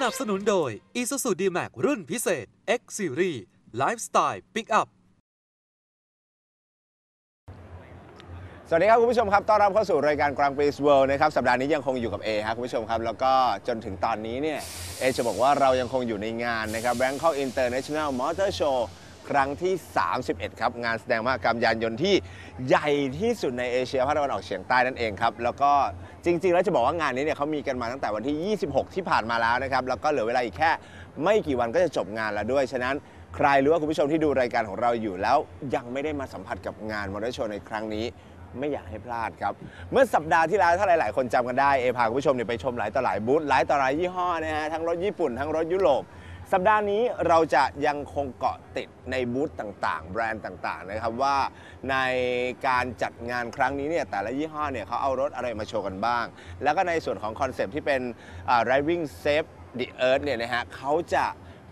สนับสนุนโดย Isuzu D-Max รุ่นพิเศษ X Series Lifestyle Pickup สวัสดีครับคุณผู้ชมครับต้อนรับเข้าสู่รายการกลางปีสเวิลด์นะครับสัปดาห์นี้ยังคงอยู่กับเอครับคุณผู้ชมครับ แล้วก็จนถึงตอนนี้เนี่ยเอจะบอกว่าเรายังคงอยู่ในงานนะครับ Bangkok International Motor Show ครั้งที่ 31 ครับ งานแสดงมหกรรมยานยนต์ที่ใหญ่ที่สุดในเอเชียภาคตะวันออกเฉียงใต้นั่นเองครับ แล้วก็จริง ๆ แล้วจะบอกว่างานนี้เนี่ยเขามีกันมาตั้งแต่วันที่ 26 ที่ผ่านมาแล้วนะครับ แล้วก็เหลือเวลาอีกแค่ ไม่กี่วันก็จะจบงานแล้วด้วย ฉะนั้นใครหรือว่าคุณผู้ชมที่ดูรายการของเราอยู่แล้ว ยังไม่ได้มาสัมผัสกับงานมอเตอร์โชว์ในครั้งนี้ไม่อยากให้พลาดครับ เมื่อสัปดาห์ที่แล้วถ้าหลาย ๆ คนจำกันได้ เอพาคุณผู้ชมเนี่ยไปชมหลายต่อหลายบูธหลายต่อหลายยี่ห้อนะฮะทั้งรถญี่ปุ่นทั้งรถยุโรป สัปดาห์นี้เราจะยังคงเกาะติดในบูธต่างๆ แบรนด์ต่างๆนะครับว่าในการจัดงานครั้งนี้เนี่ยแต่ละยี่ห้อเนี่ยเขาเอารถอะไรมาโชว์กันบ้าง แล้วก็ในส่วนของคอนเซปต์ที่เป็น driving safe the earth เนี่ยนะฮะเขาจะ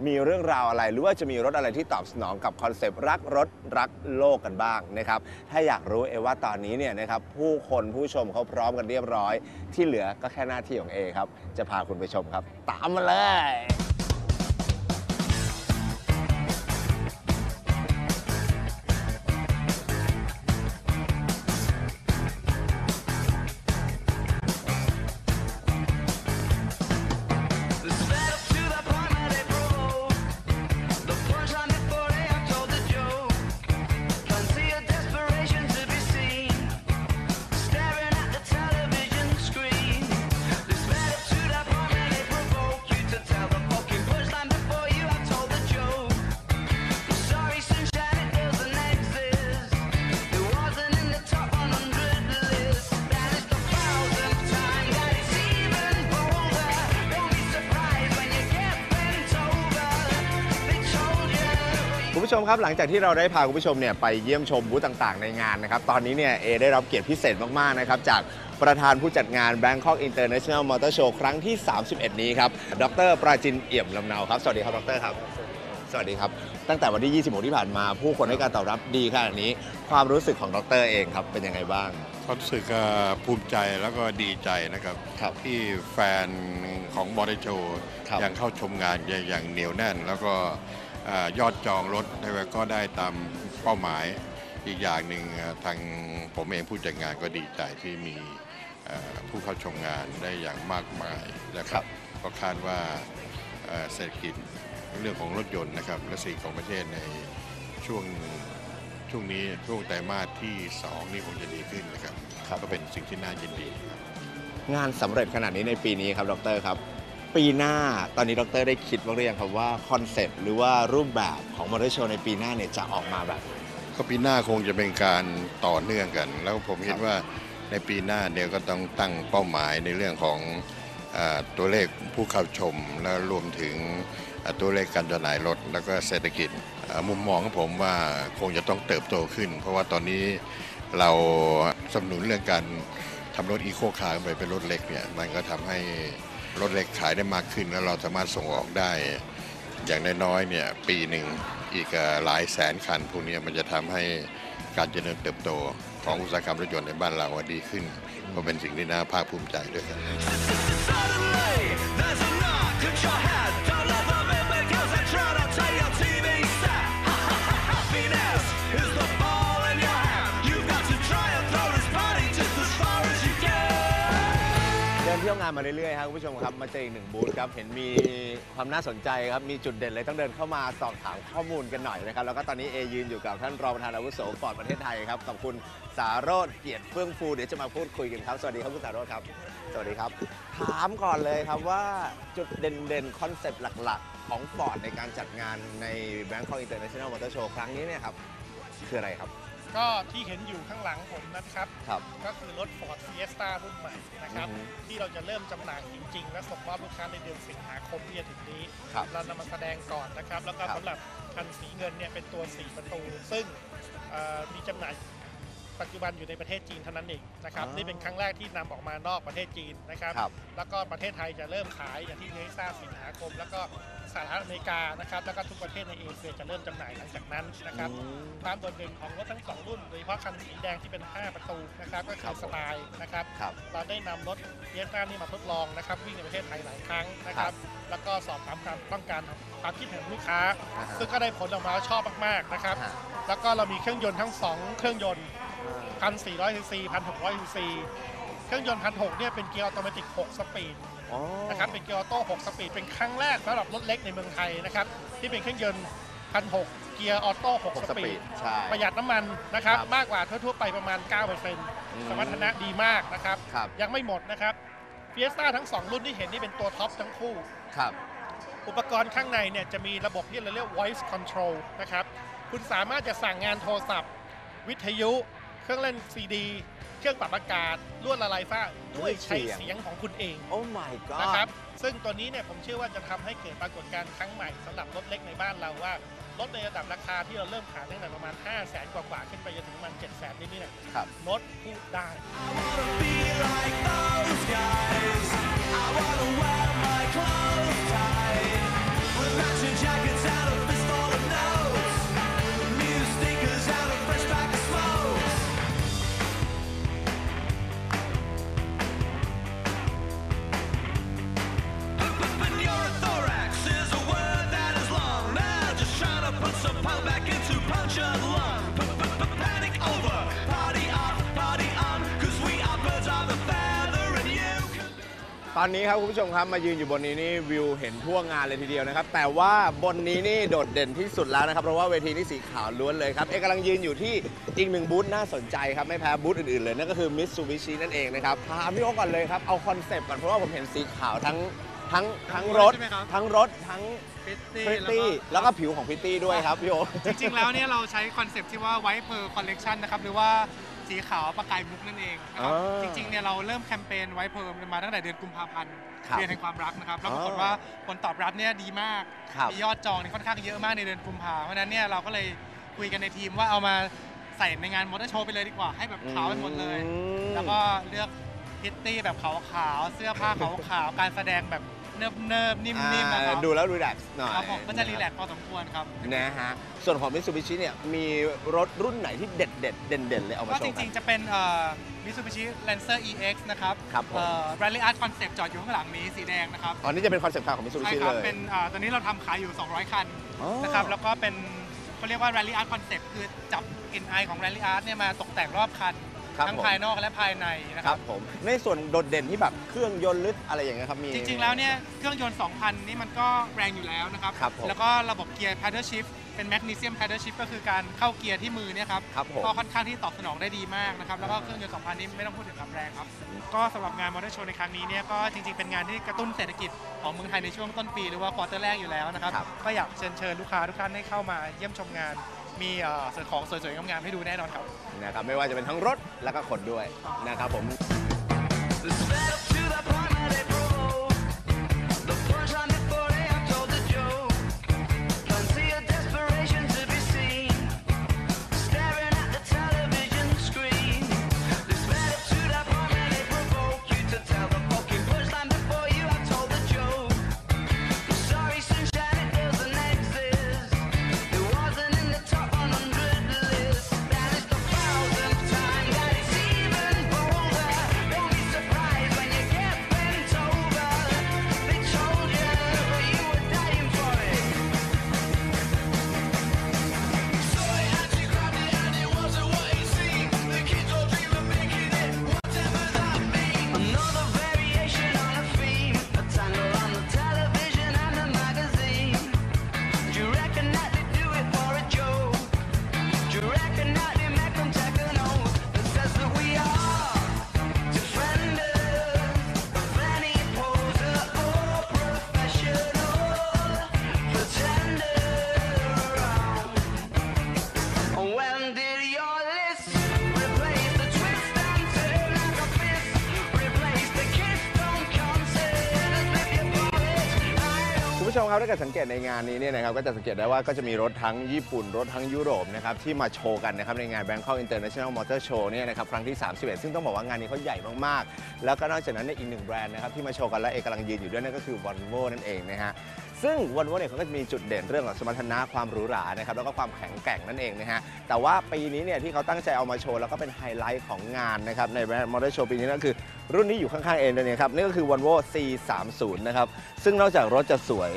มีเรื่องราวอะไรหรือว่าจะมีรถอะไรที่ตอบสนองกับคอนเซปต์รักรถรักโลกกันบ้างนะครับถ้าอยากรู้เอว่าตอนนี้เนี่ยนะครับผู้คนผู้ชมเขาพร้อมกันเรียบร้อย ที่เหลือก็แค่หน้าที่ของเอครับ จะพาคุณไปชมครับ ตามมาเลย คุณผู้ชมครับหลังจากที่เราได้พาคุณผู้ชมเนี่ยไปเยี่ยมชมบูธต่างๆในงานนะครับ ตอนนี้เนี่ยเอได้รับเกียรติพิเศษมากๆนะครับจากประธานผู้จัดงาน Bangkok International Motor Show ครั้งที่ 31 นี้ครับดรปราจินเอี่ยมลำเนาครับสวัสดีครับดรครับ สวัสดีครับ ตั้งแต่วันที่ 26 ที่ผ่านมา ผู้คนให้การตอบรับดีขนาดนี้ ความรู้สึกของดรเองครับเป็นยังไงบ้างก็รู้สึกอ่าภูมิใจแล้วก็ดีใจนะครับครับที่แฟนของบอดี้โชว์ครับยังเข้าชมงานอย่างเหนียวแน่นแล้วก็อ่า ยอดจองรถก็ได้ตามเป้าหมาย อีกอย่างหนึ่งอ่าทางผมเองผู้จัดงานก็ดีใจที่มีอ่าผู้เข้าชมงานได้อย่างมากมายนะครับก็คาดว่าอ่าเศรษฐกิจเรื่องของรถยนต์นะครับและสิ่งของประเทศในช่วงช่วงนี้ช่วงไตรมาสที่ 2 นี่คงจะดีขึ้นนะครับครับก็เป็นสิ่งที่น่ายินดีครับงานสำเร็จขนาดนี้ในปีนี้ครับดรครับ ปีหน้าตอนนี้ดรได้คิดบ้างหรือยังครับว่าคอนเซปต์หรือว่ารูปแบบของมอเตอร์โชว์ในปีหน้าเนี่ยจะออกมาแบบไหน ก็ปีหน้าคงจะเป็นการต่อเนื่องกัน แล้วผมคิคดรับว่าในปีหน้าเนี่ยก็ต้องตั้งเป้าหมายในเรื่องของอาตัวเลขผู้เข้าชม แล้วรวมถึงอ่าตัวเลขการจำหน่ายรถแล้วก็เศรษฐกิจอ่ามุมมองของผมว่าคงจะต้องเติบโตขึ้น เพราะว่าตอนนี้เราสนับสนุนเรื่องการทำรถอีโคคาร์ไปเป็นรถเล็กเนี่ยมันก็ทำให้ รถเล็กขายได้มากขึ้นแล้วเราสามารถส่งออกได้ อย่างน้อยๆเนี่ยปีหนึ่งอีกหลายแสนคันพวกนี้มันจะทำให้การเจริญเติบโตของอุตสาหกรรมรถยนต์ในบ้านเราดีขึ้นก็เป็นสิ่งที่น่าภาคภูมิใจด้วยครับ เที่ยวงานมาเรื่อยๆครับคุณผู้ชมครับมาเจออีกหนึ่งบูธครับเห็นมีความน่าสนใจครับมีจุดเด่นเลยต้องเดินเข้ามาสอบถามข้อมูลกันหน่อยนะครับแล้วก็ตอนนี้เอยืนอยู่กับท่านรองประธานอาวุโสฟอร์ดประเทศไทยครับกับคุณสารโรธเกียรติเฟื่องฟูเดี๋ยวจะมาพูดคุยกันครับสวัสดีครับคุณสารโรธครับ สวัสดีครับ ถามก่อนเลยครับว่าจุดเด่นๆคอนเซปต์หลักๆ ของฟอร์ดในการจัดงานใน Bangkok International Motor Show ครั้งนี้เนี่ยครับคืออะไรครับ ก็ที่เห็นอยู่ข้างหลังผมนะครับ ครับ ก็คือรถ Ford Fiesta รุ่นใหม่นะครับ อือฮึที่เราจะเริ่มจำหน่ายจริง ๆ และส่งมอบลูกค้าในเดือนสิงหาคมที่จะถึงนี้ ครับเรานำมาแสดงก่อนนะครับ แล้วก็ครับ สำหรับคันสีเงินเนี่ยเป็นตัว 4 ประตู ซึ่งเอ่อมีจำหน่ายปัจจุบันอยู่ในประเทศจีนเท่านั้นเองนะครับอ๋อ นี่เป็นครั้งแรกที่นำออกมานอกประเทศจีนนะครับ ครับ แล้วก็ประเทศไทยจะเริ่มขายอย่างที่ได้ทราบสิงหาคม แล้วก็ สหรัฐอเมริกานะครับแล้วก็ทุกประเทศในเอเชียจะเริ่มจำหน่ายหลังจากนั้นนะครับอืมความโดดเด่นของรถทั้งสองรุ่นโดยเฉพาะคันสีแดงที่เป็น 5 ประตูนะครับก็ครัคืบอผมสไตล์นะครับครับเราได้นำรถเยสต้านี่มาทดลองนะครับวิ่งในประเทศไทยหลายครั้งนะครับแล้วก็สอบถามความต้องการความคิดเห็นของลูกค้า อ่าฮะซึ่งก็ได้ผลออกมาว่าชอบมากๆนะครับฮะ แล้วก็เรามีเครื่องยนต์ทั้ง2เครื่องยนต์ 1,400ซีซี1,600ซีซีเครื่องยนต์1,600เนี่ยเป็นเกียร์ออโตเมติก 6 สปีดอ๋อ นะครับเป็นเกียร์ออโต้6สปีดเป็นครั้งแรกสำหรับรถเล็กในเมืองไทยนะครับที่เป็นเครื่องยนต์1,600เกียร์ออโต้หก6สสปีปีดดใช่ประหยัดน้ำมันนะครับครับมากกว่าทั่วๆไปประมาณ 9%สมรรถนะดีมากนะครับครับ ยังไม่หมดนะครับเฟียสต้าทั้ง 2 รุ่นที่เห็นนี่เป็นตัวท็อปทั้งคู่ครับอุปกรณ์ข้างในเนี่ยจะมีระบบที่เราเรียก voice control นะครับ คุณสามารถจะสั่งงานโทรศัพท์ วิทยุ เครื่องเล่นซีดี เครื่องปรับอากาศลวดละลายฟ้าด้วยใช้ด้วยเสียงเสียงของคุณเองโอ้ my god นะครับซึ่งตัวนี้เนี่ยผมเชื่อว่าจะทำให้เกิดปรากฏการณ์ครั้งใหม่สำหรับรถเล็กในบ้านเราว่ารถในระดับราคาที่เราเริ่มขายตั้งแต่ประมาณ 5 0 0แสนกว่าๆขึ้นไปจนถึงประมาณ7 0 0แสนนิดๆเนี่ยครับรถพูดได้ be like those guys. I wanna wear my clothes tight. ตอนนี้ครับคุณผู้ชมครับมายืนอยู่บนนี้นี่วิวเห็นทั่วงานเลยทีเดียวนะครับ แต่ว่าบนนี้นี่โดดเด่นที่สุดแล้วนะครับ เพราะว่าเวทีนี่สีขาวล้วนเลยครับ เอกกำลังยืนอยู่ที่อีกหนึ่งบูธน่าสนใจครับ ไม่แพ้บูธอื่นๆเลย นั่นก็คือ Mitsubishi นั่นเองนะครับถามพี่โอ๊คก่อนเลยครับ เอาคอนเซปต์ก่อนเพราะว่าผมเห็นสีขาวทั้งทั้งทั้งรถ ใช่ไหมครับ ทั้งรถทั้งพิตพริตตี้แล้วก็ผิวของพริตตี้ด้วยครับพี่โอ๊คจริงๆ แล้วเนี่ยเราใช้คอนเซปต์ที่ว่าไวท์เพอร์คอลเลกชันนะครับ หรือว่า สีขาวประกายมุกนั่นเองนะครับอ่าจริงๆเนี่ยเราเริ่มแคมเปญไวท์เพอร์มาตั้งแต่เดือนกุมภาพันธ์ครับเดือนแห่งความรักนะครับแล้วปรากฏอ๋อว่าผลตอบรับเนี่ยดีมากครับ มียอดจองเนี่ยค่อนข้างเยอะมากในเดือนกุมภาเพราะฉะนั้นเนี่ยเราก็เลยคุยกันในทีมว่าเอามาใส่ในงานมอเตอร์โชว์ไปเลยดีกว่าให้แบบขาวไปหมดเลย อืม แล้วก็เลือกพิตตี้แบบขาวๆเสื้อผ้าขาวๆการแสดงแบบ เนิบๆนิ่มๆนะครับอ่าดูแล้วรีแลกซ์หน่อยครับผมก็จะรีแลกซ์พอสมควรครับ นะฮะส่วนของ Mitsubishi เนี่ยมีรถรุ่นไหนที่เด็ดเด็ดๆเด่นเด่นๆเลยเอามาก็โชจว์กัริน งๆ จะเป็นเอ่อ Mitsubishi Lancer EX นะครับครับผมเอ่อ Rally Art Concept จอดอยู่ข้างหลังนี้สีแดงนะครับ อ๋อนี่จะเป็นคอนเซ็ปต์คาร์ของใช่ Mitsubishi ครับเลยเป็นอ่าตอนนี้เราทำขายอยู่ 200 คันอ๋อ นะครับ แล้วก็เป็นเขาเรียกว่า Rally Art Concept คือจับ NI ของ Rally Art เนี่ยมาตกแต่งรอบคัน ครับทั้งผม ภายนอกและภายในนะคครัรับบผม ในส่วนโดดเด่นที่แบบเครื่องยนต์หรืออะไรอย่างเงี้ยครับมี จริงๆแล้วเนี่ยเครื่องยนต์ 2,000 นี่มันก็แรงอยู่แล้วนะครับ ครับผมแล้วก็ระบบเกียร์ paddle shift เป็น magnesium paddle shift ก็คือการเข้าเกียร์ที่มือเนี่ยครับครับผม ก็ค่อนข้างที่ตอบสนองได้ดีมากนะครับ แล้วก็เครื่องยนต์ 2,000 นี้ไม่ต้องพูดถึงความแรงครับ ก็สำหรับงานมอเตอร์โชว์ในครั้งนี้เนี่ยก็จริงๆ เป็นงานที่กระตุ้นเศรษฐกิจของเมืองไทยในช่วงต้นปี หรือว่าควอเตอร์แรกอยู่แล้วนะครับ ครับ ก็อยากเชิญเชิญลูกค้าทุกท่านให้เข้ามาเยี่ยมชมงาน มีส่วนของสวยๆงามๆให้ดูแน่นอนครับ นะครับไม่ว่าจะเป็นทั้งรถแล้วก็ขนด้วยนะครับผม ชมครับถ้าเกิดสังเกตในงานนี้เนี่ยนะครับก็จะสังเกตได้ว่าก็จะมีรถทั้งญี่ปุ่น รถทั้งยุโรปนะครับที่มาโชว์กันนะครับในงาน Bangkok International Motor Show เนี่ยนะครับครั้งที่ 31 ซึ่งต้องบอกว่างานนี้เขาใหญ่มากๆ แล้วก็นอกจากนั้นในยอีกหนึ่งแบรนด์นะครับที่มาโชว์กันและเอกกำลังยืนอยู่ด้วยนั่นก็คือ Volvo นั่นเองนะฮะ ซึ่ง Volvo เนี่ยเขาก็จะมีจุดเด่นเรื่องของสมรรถนะความหรูหรานะครับแล้วก็ความแข็งแกร่งนั่นเองนะฮะแต่ว่าปีนี้เนี่ยที่เขาตั้งใจเอามาโชว์แล้วก็เป็นไฮไลท์ของงานนะครับใน Motor Show ปีนี้นั่นคือ รุ่นนี้อยู่ข้างๆเองเลยนี่ยครับนี่ก็คือ Volvo C30 นะครับซึ่งนอกจากรถจะสวย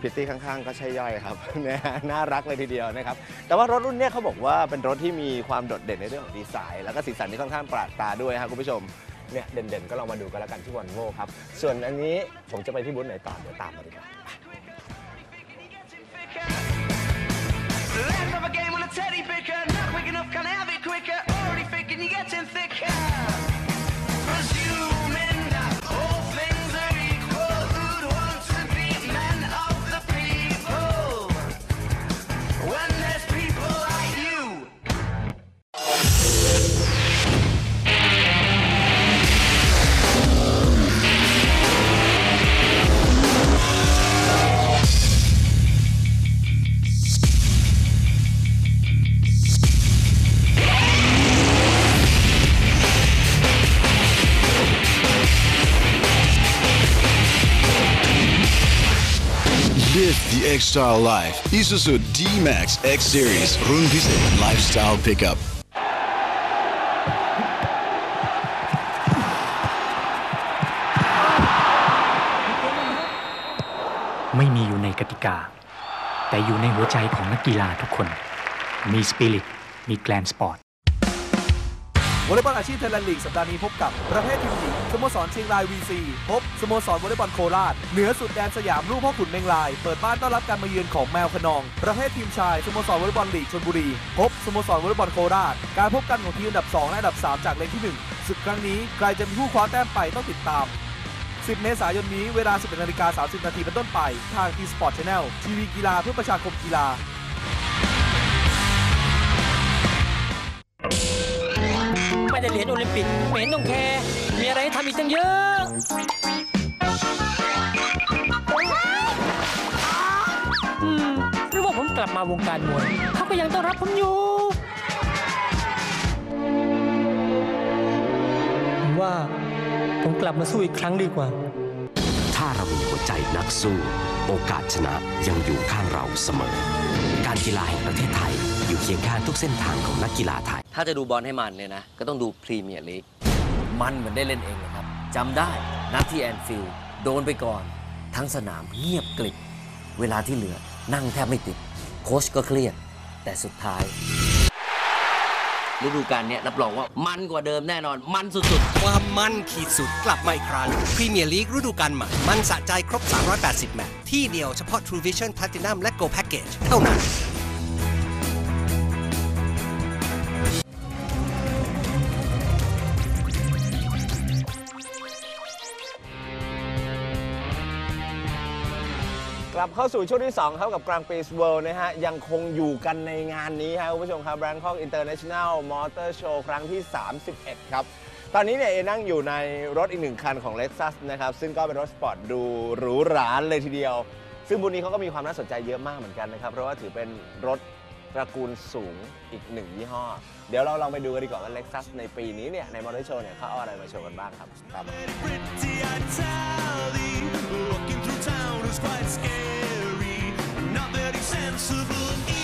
พิตตี้ข้างๆ ก็ใช่ย่อยครับนะฮะน่ารักเลยทีเดียวนะครับ แต่ว่ารถรุ่นเนี้ยเขาบอกว่าเป็นรถที่มีความโดดเด่นในเรื่องของดีไซน์ แล้วก็สีสันที่ค่อนข้างแปลกตาด้วยครับคุณผู้ชม เนี่ยเด่นๆ ก็ลองมาดูกันแล้วกันที่วอลโวครับ ส่วนอันนี้ผมจะไปที่บูธไหนต่อเดี๋ยวตามมาดีกว่า Let's have a game on a teddy picker. X Style life. Isuzu D-Max X Series รุ่นพิเศษ Lifestyle Pickup ไม่มีอยู่ในกติกา แต่อยู่ในหัวใจของนักกีฬาทุกคน มีสปิริต มีแกลนสปอร์ต วอลเลย์บอลอาชีพไทยแลนด์ลีกสัปดาห์นี้พบกับประเภททีมหญิงสโมสรเชียงราย VC พบสโมสรวอลเลย์บอลโคราชเหนือสุดแดนสยามลูกพ่อขุนเมงลาย เปิดบ้านต้อนรับการมาเยือนของแมวขนอง ประเภททีมชายสโมสรวอลเลย์บอลลีกชลบุรี พบสโมสรวอลเลย์บอลโคราช การพบกันของทีมอันดับ 2 และอันดับ 3 จากเลนที่1ศึกครั้งนี้ใครจะเป็นผู้คว้าแต้มไปต้องติดตาม 10 เมษายนนี้เวลา 11นาฬิกา30นาทีเป็นต้นไป ทาง eSport Channel ทีวีกีฬาเพื่อประชาคมกีฬา เหรียญโอลิมปิกไม่เห็นต้องแคร์มีอะไรให้ทำอีกตั้งเยอะอืมหรือว่าผมกลับมาวงการมวยเขาก็ยังต้อนรับผมอยู่ ผมว่าผมกลับมาสู้อีกครั้งดีกว่า ถ้าเรามีหัวใจนักสู้ โอกาสชนะยังอยู่ข้างเราเสมอ การกีฬาแห่งประเทศไทย อยู่เคียงข้างทุกเส้นทางของนักกีฬาไทย ถ้าจะดูบอลให้มันเนี่ยนะ ก็ต้องดูพรีเมียร์ลีก มันเหมือนได้เล่นเองเลยครับจำได้นัดที่แอนฟิลด์โดนไปก่อน ทั้งสนามเงียบกริบ เวลาที่เหลือนั่งแทบไม่ติด โค้ชก็เครียด แต่สุดท้ายฤดูกาลเนี้ยรับรองว่ามันกว่าเดิมแน่นอน มันสุดๆ ความมันขีดสุดกลับมาอีกครั้งพรีเมียร์ลีกฤดูกาลใหม่มันสะใจครบ 380 แมตช์ที่เดียวเฉพาะ True Vision Platinum และ Go Package เท่านั้น กลับเข้าสู่ช่วงที่2ครับกับกลางปีสเวิลด์นะฮะ ยังคงอยู่กันในงานนี้ครับคุณผู้ชมครับ Bangkok International Motor Show ครั้งที่ 31 ครับ ตอนนี้เนี่ยเอนั่งอยู่ในรถอีกหนึ่งคันของ Lexus นะครับ ซึ่งก็เป็นรถสปอร์ตดูหรูหราเลยทีเดียว ซึ่งบูธนี้เขาก็มีความน่าสนใจเยอะมากเหมือนกันนะครับ เพราะว่าถือเป็นรถตระกูลสูงอีกหนึ่งยี่ห้อ เดี๋ยวเราลองไปดูกันดีกว่าว่า Lexus ในปีนี้เนี่ยใน Motor Show เนี่ยเขาเอาอะไรมาโชว์กันบ้างครับ is quite scary. Not very sensible